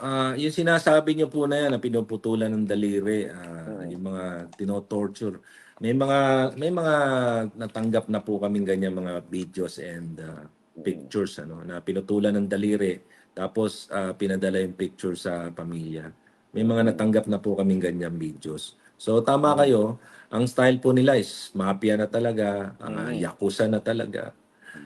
ah, yung sinasabi niyo po na yan, na pinuputulan ng daliri, ah, yung mga tinotorture. May mga may mga natanggap na po kaming ganyan mga videos and ah, pictures ano na pinutulan ng daliri tapos ah, pinadala yung picture sa pamilya. May mga natanggap na po kaming ganyan videos. So tama kayo, ang style po nila is mafia na talaga, ah, yakuza na talaga.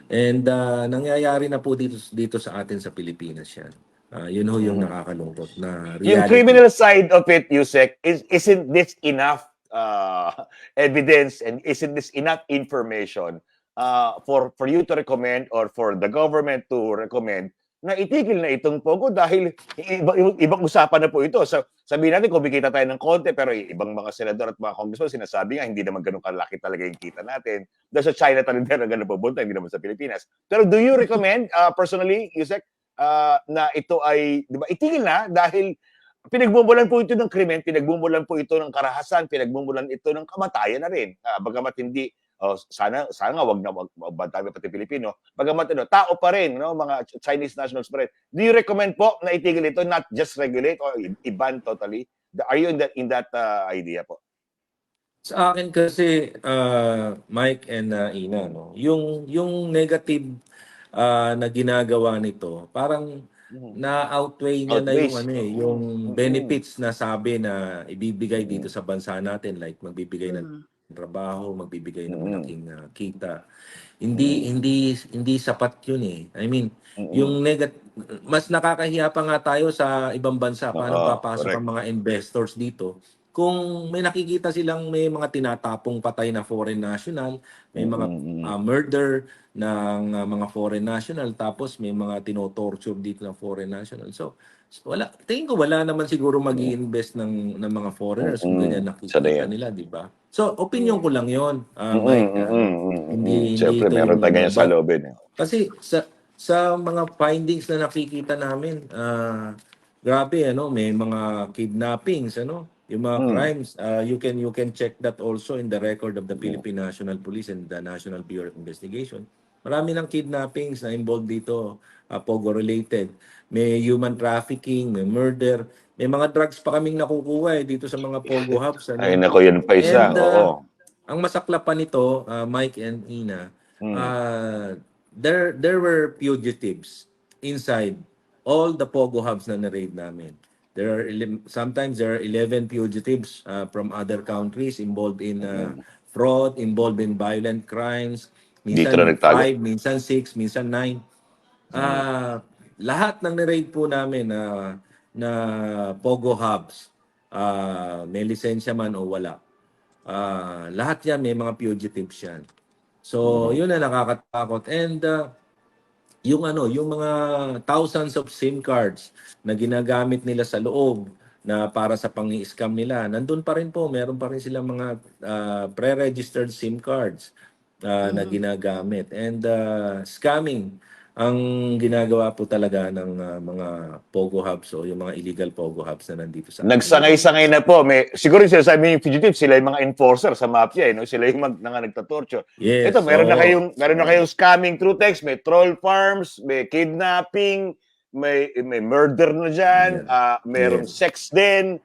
And ah, nangyayari na po dito dito sa atin sa Pilipinas 'yan. Ah, yun ho yung nakakalungkot na Yung reality. criminal side of it, Yusek, is, isn't this enough uh, evidence and isn't this enough information uh, for for you to recommend or for the government to recommend na itigil na itong Pogo dahil iba, ibang, ibang usapan na po ito. So, sabihin natin, kumikita tayo ng konti, pero ibang mga senador at mga congressman sinasabi nga, hindi naman ganun kalaki talaga yung kita natin. Dahil sa China talaga na ganun pupunta, hindi naman sa Pilipinas. Pero do you recommend, uh, personally, Yusek, uh, na ito ay, di ba, itigil na dahil pinagmumulan po ito ng krimen, pinagmumulan po ito ng karahasan, pinagmumulan ito ng kamatayan na rin. Ah, bagamat hindi oh, sana sana wag na wag, wag bantay pati Pilipino. Bagamat ano, tao pa rin, no, mga Ch- Chinese nationals pa rin. Do you recommend po na itigil ito, not just regulate or i-ban totally? Are you in that in that uh, idea po? Sa akin kasi ah, Mike and ah, Ina no, yung yung negative ah, na ginagawa nito, parang na-outweigh niya na yung Outweighs. ano eh, yung benefits na sabi na ibibigay dito sa bansa natin like magbibigay ng trabaho, magbibigay ng Mm. malaking ah, kita. Hindi hindi hindi sapat 'yun eh. I mean, yung negat mas nakakahiya pa nga tayo sa ibang bansa paano Oo, papasok correct. ang mga investors dito kung may nakikita silang may mga tinatapong patay na foreign national, may mga ah, murder ng ah, mga foreign national tapos may mga tinotorture dito ng foreign national. So, so wala tingin ko wala naman siguro magi-invest ng ng mga foreigners kung ganyan nakikita yan. nila, di ba? So, opinion ko lang 'yon, Mm, Mike. mm, ah. mm, mm, hindi- mm. hindi Siyempre, ito meron tayo ganyan sa loobin. Eh. Kasi sa sa mga findings na nakikita namin, ah grabe ano, may mga kidnappings ano, yung mga Hmm. crimes, ah, you can you can check that also in the record of the Philippine National Police and the National Bureau of Investigation. Marami ng kidnappings na involved dito, ah, pogo related. May human trafficking, may murder, may mga drugs pa kaming nakukuha eh, dito sa mga pogo hubs ano. Ay, nako, yun pa isa. And, uh, Oo. Ang masaklap pa nito, ah, Mike and Ina, Mm. uh, there there were fugitives inside all the Pogo hubs na na-raid namin. There are sometimes there are 11 fugitives uh, from other countries involved in uh, fraud, involved in violent crimes. Minsan na nagtago. five, minsan six, minsan nine. Ah, lahat ng ni-raid po namin na na Pogo hubs, ah, may lisensya man o wala. Ah, lahat yan may mga fugitives yan. So, yun na nakakatakot. And uh, yung ano, yung mga thousands of SIM cards na ginagamit nila sa loob na para sa pang-scam nila, nandun pa rin po, meron pa rin silang mga ah, pre-registered SIM cards ah, na ginagamit. And uh, scamming ang ginagawa po talaga ng ah, mga Pogo hubs o yung mga illegal Pogo hubs na nandito sa Nagsangay-sangay na po. May, siguro sila sabi yung fugitive, sila yung mga enforcer sa mafia. Eh, no? Sila yung mag, nga nagtatorture. Yes. Ito, meron na so- kayong meron na kayong scamming through text, may troll farms, may kidnapping, may may murder na diyan, Yeah. ah merong Yes. sex din.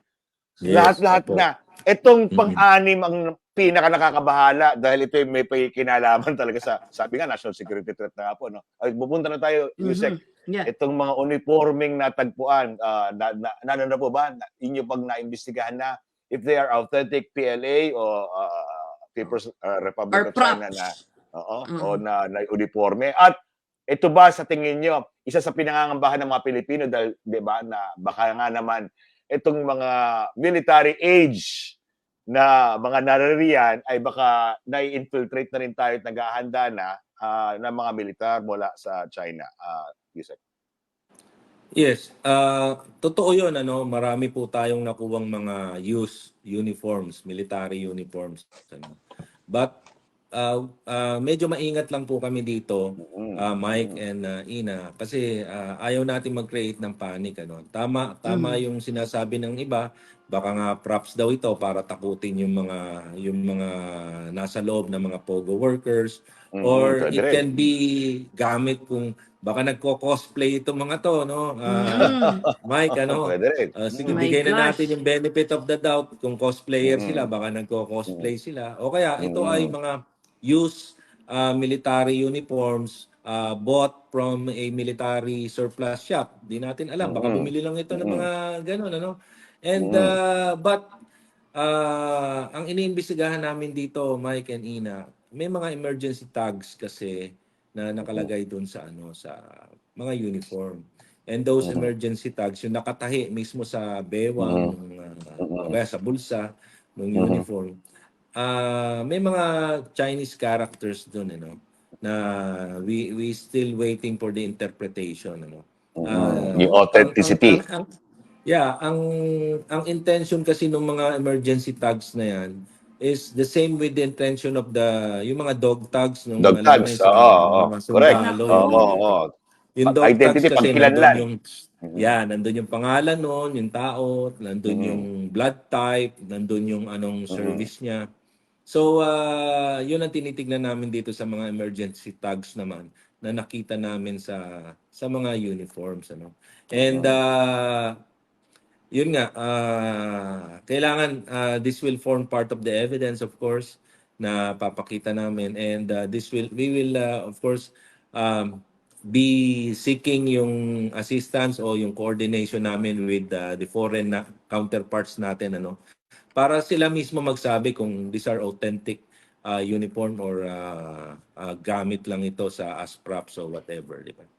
Yes, Lahat-lahat opo. na. Itong pang-anim ang pinaka nakakabahala dahil ito yung may kinalaman talaga sa sabi nga national security threat na nga po no. Ay pupunta na tayo Yusek. Mhm. Yeah. Itong mga uniforming natagpuan ah, na, na, na, na po ba na, inyo pag naimbestigahan na if they are authentic PLA o ah, People's ah, Republic of China na oo Mm. o na, na uniforme at ito ba sa tingin nyo isa sa pinangangambahan ng mga Pilipino dahil 'di ba na baka nga naman itong mga military age na mga naririyan ay baka nai-infiltrate na rin tayo at naghahanda na ah, ng mga militar mula sa China. Uh, Yusek. Yes, ah totoo 'yon ano, marami po tayong nakuwang mga used uniforms, military uniforms ano. But ah ah, medyo maingat lang po kami dito, ah, Mike and ah, Ina kasi ah, ayaw natin mag-create ng panic ano. Tama tama yung sinasabi ng iba, baka nga props daw ito para takutin yung mga yung mga nasa loob ng mga pogo workers Mm, or pwede it rin. can be gamit kung baka nagko-cosplay itong mga to, no? Ah, Mm. Mike, ano? Uh, sige, Oh bigay na natin yung benefit of the doubt kung cosplayer Mm. sila, baka nagko-cosplay sila. O kaya ito Mm. ay mga used uh, military uniforms uh, bought from a military surplus shop. Di natin alam, baka Mm. bumili lang ito ng Mm. mga ganun, ano? And uh, but uh, ang iniimbestigahan namin dito, Mike and Ina, may mga emergency tags kasi na nakalagay doon sa ano sa mga uniform. And those emergency tags yung nakatahi mismo sa bewang ng uh, kaya sa bulsa ng uniform. Ah, may mga Chinese characters doon ano na we we still waiting for the interpretation ano. Ah, Yung authenticity. ang- ang- ang- yeah, ang ang intention kasi ng mga emergency tags na yan is the same with the intention of the yung mga dog tags ng Dog mo tags. Oo, mga oo. sundalo, Correct. Oo, oo, oo. yung dog Identity, tags kasi nandun yung Mhm. yan, nandun yung pangalan noon, yung tao, nandun Mhm. yung blood type, nandun yung anong Mhm. service niya. So, ah, yun ang tinitignan namin dito sa mga emergency tags naman na nakita namin sa sa mga uniforms ano. And ah, yun nga, ah, kailangan ah, this will form part of the evidence of course na papakita namin. And ah, this will we will ah, of course um, be seeking yung assistance o yung coordination namin with ah, the foreign na counterparts natin ano para sila mismo magsabi kung these are authentic ah, uniform or ah, ah, gamit lang ito sa as props or whatever, di ba?